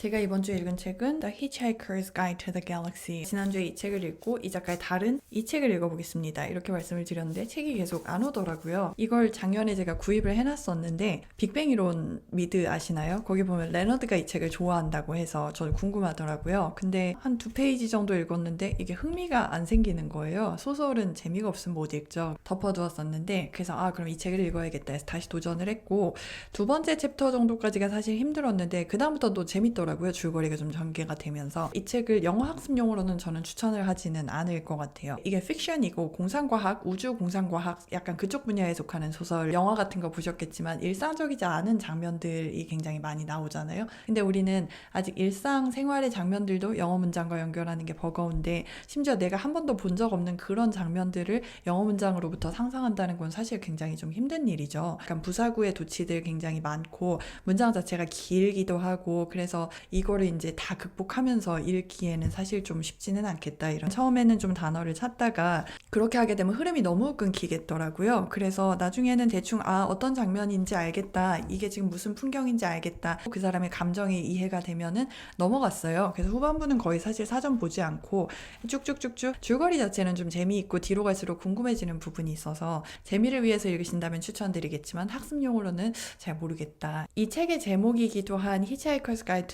제가 이번 주에 읽은 책은 The Hitchhiker's Guide to the Galaxy. 지난주에 이 책을 읽고 이 작가의 다른 이 책을 읽어보겠습니다. 이렇게 말씀을 드렸는데 책이 계속 안 오더라고요. 이걸 작년에 제가 구입을 해놨었는데 빅뱅 이론 미드 아시나요? 거기 보면 레너드가 이 책을 좋아한다고 해서 저는 궁금하더라고요. 근데 한 두 페이지 정도 읽었는데 이게 흥미가 안 생기는 거예요. 소설은 재미가 없으면 못 읽죠. 덮어두었었는데 그래서 아 그럼 이 책을 읽어야겠다 해서 다시 도전을 했고 두 번째 챕터 정도까지가 사실 힘들었는데 그다음부터 또 재밌더라고요. 줄거리가 좀 전개가 되면서 이 책을 영어 학습용으로는 저는 추천을 하지는 않을 것 같아요. 이게 픽션이고 공상과학, 우주 공상과학 약간 그쪽 분야에 속하는 소설 영화 같은 거 보셨겠지만 일상적이지 않은 장면들이 굉장히 많이 나오잖아요. 근데 우리는 아직 일상 생활의 장면들도 영어 문장과 연결하는 게 버거운데 심지어 내가 한 번도 본 적 없는 그런 장면들을 영어 문장으로부터 상상한다는 건 사실 굉장히 좀 힘든 일이죠. 약간 부사구의 도치들 굉장히 많고 문장 자체가 길기도 하고 그래서 이거를 이제 다 극복하면서 읽기에는 사실 좀 쉽지는 않겠다 이런 처음에는 좀 단어를 찾다가 그렇게 하게 되면 흐름이 너무 끊기겠더라고요. 그래서 나중에는 대충 아 어떤 장면인지 알겠다 이게 지금 무슨 풍경인지 알겠다 그 사람의 감정이 이해가 되면은 넘어갔어요. 그래서 후반부는 거의 사실 사전 보지 않고 쭉쭉쭉쭉 줄거리 자체는 좀 재미있고 뒤로 갈수록 궁금해지는 부분이 있어서 재미를 위해서 읽으신다면 추천드리겠지만 학습용으로는 잘 모르겠다. 이 책의 제목이기도 한 Galaxy가 이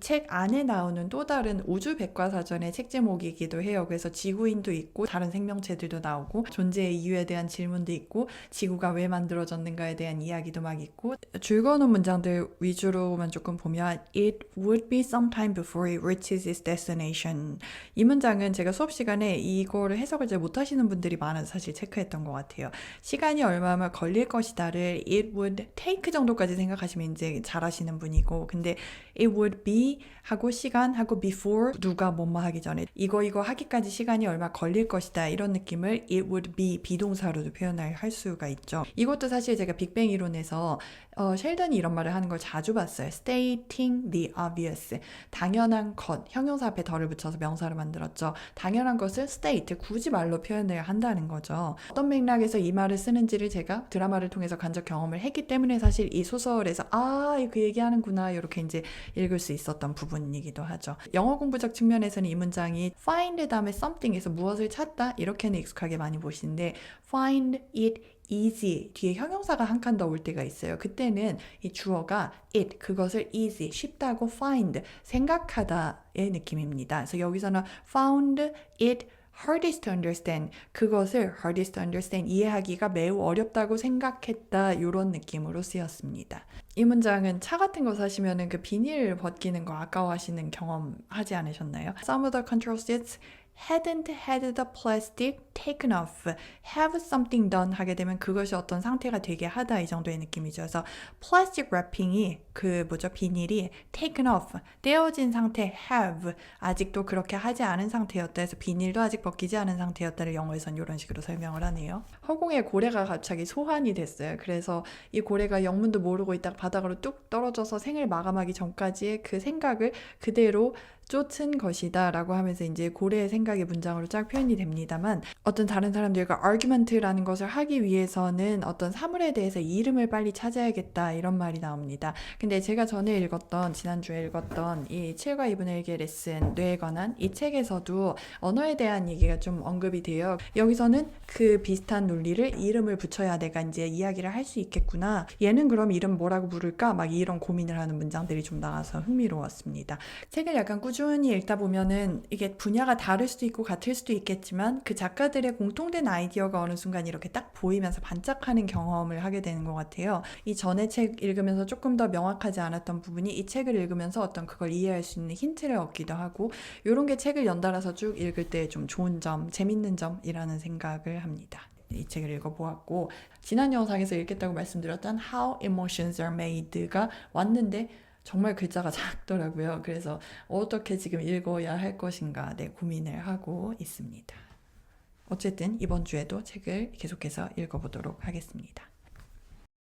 책 안에 나오는 또 다른 우주 백과사전의 책 제목이기도 해요. 그래서 지구인도 있고 다른 생명체들도 나오고 존재의 이유에 대한 질문도 있고 지구가 왜 만들어졌는가에 대한 이야기도 막 있고 줄거놓은 문장들 위주로만 조금 보면 It would be some time before it reaches its destination. 이 문장은 제가 수업 시간에 이거를 해석을 잘 못하시는 분들이 많아서 사실 체크했던 것 같아요. 시간이 얼마나 걸릴 것이다를 it would take 정도까지 생각하시면 이제 잘하시는 분이고 근데 it would be 하고 시간 하고 before 누가 뭐뭐 하기 전에 이거 이거 하기까지 시간이 얼마 걸릴 것이다 이런 느낌을 it would be 비동사로도 표현을 할 수가 있죠. 이것도 사실 제가 빅뱅 이론에서 어, 셸던이 이런 말을 하는 걸 자주 봤어요. stating the obvious. 당연한 것. 형용사 앞에 덜을 붙여서 명사를 만들었죠. 당연한 것을 state. 굳이 말로 표현을 한다는 거죠. 어떤 맥락에서 이 말을 쓰는지를 제가 드라마를 통해서 간접 경험을 했기 때문에 사실 이 소설에서 아, 그 얘기하는구나. 이렇게 이제 읽을 수 있었던 부분이기도 하죠. 영어 공부적 측면에서는 이 문장이 find 다음에 something에서 무엇을 찾다. 이렇게는 익숙하게 많이 보시는데 find it easy 뒤에 형용사가 한 칸 더 올 때가 있어요. 그때는 이 주어가 it 그것을 easy 쉽다고 find 생각하다의 느낌입니다. 그래서 여기서는 found it hardest to understand 그것을 hardest to understand 이해하기가 매우 어렵다고 생각했다 이런 느낌으로 쓰였습니다. 이 문장은 차 같은 거 사시면은 그 비닐 벗기는 거 아까워하시는 경험 하지 않으셨나요? Some of the control seats hadn't had the plastic taken off, have something done 하게 되면 그것이 어떤 상태가 되게 하다 이 정도의 느낌이죠. 그래서 플라스틱 래핑이 그 뭐죠 비닐이 taken off 떼어진 상태 have 아직도 그렇게 하지 않은 상태였다 해서 비닐도 아직 벗기지 않은 상태였다를 영어에선 이런 식으로 설명을 하네요. 허공에 고래가 갑자기 소환이 됐어요. 그래서 이 고래가 영문도 모르고 있다가 바닥으로 뚝 떨어져서 생을 마감하기 전까지의 그 생각을 그대로 쫓은 것이다 라고 하면서 이제 고래의 생각의 문장으로 쫙 표현이 됩니다만 어떤 다른 사람들과 argument라는 것을 하기 위해서는 어떤 사물에 대해서 이름을 빨리 찾아야겠다 이런 말이 나옵니다. 근데 제가 전에 읽었던 지난주에 읽었던 이 7과 2분의 1개 레슨 뇌에 관한 이 책에서도 언어에 대한 얘기가 좀 언급이 돼요. 여기서는 그 비슷한 논리를 이름을 붙여야 내가 이제 이야기를 할 수 있겠구나. 얘는 그럼 이름 뭐라고 부를까? 막 이런 고민을 하는 문장들이 좀 나와서 흥미로웠습니다. 책을 약간 꾸 준히 읽다 보면은 이게 분야가 다를 수도 있고 같을 수도 있겠지만 그 작가들의 공통된 아이디어가 어느 순간 이렇게 딱 보이면서 반짝하는 경험을 하게 되는 것 같아요. 이 전에 책 읽으면서 조금 더 명확하지 않았던 부분이 이 책을 읽으면서 어떤 그걸 이해할 수 있는 힌트를 얻기도 하고 이런 게 책을 연달아서 쭉 읽을 때 좀 좋은 점, 재밌는 점이라는 생각을 합니다. 이 책을 읽어보았고 지난 영상에서 읽겠다고 말씀드렸던 How Emotions Are Made가 왔는데 정말 글자가 작더라고요. 그래서 어떻게 지금 읽어야 할 것인가 네, 고민을 하고 있습니다. 어쨌든 이번 주에도 책을 계속해서 읽어보도록 하겠습니다.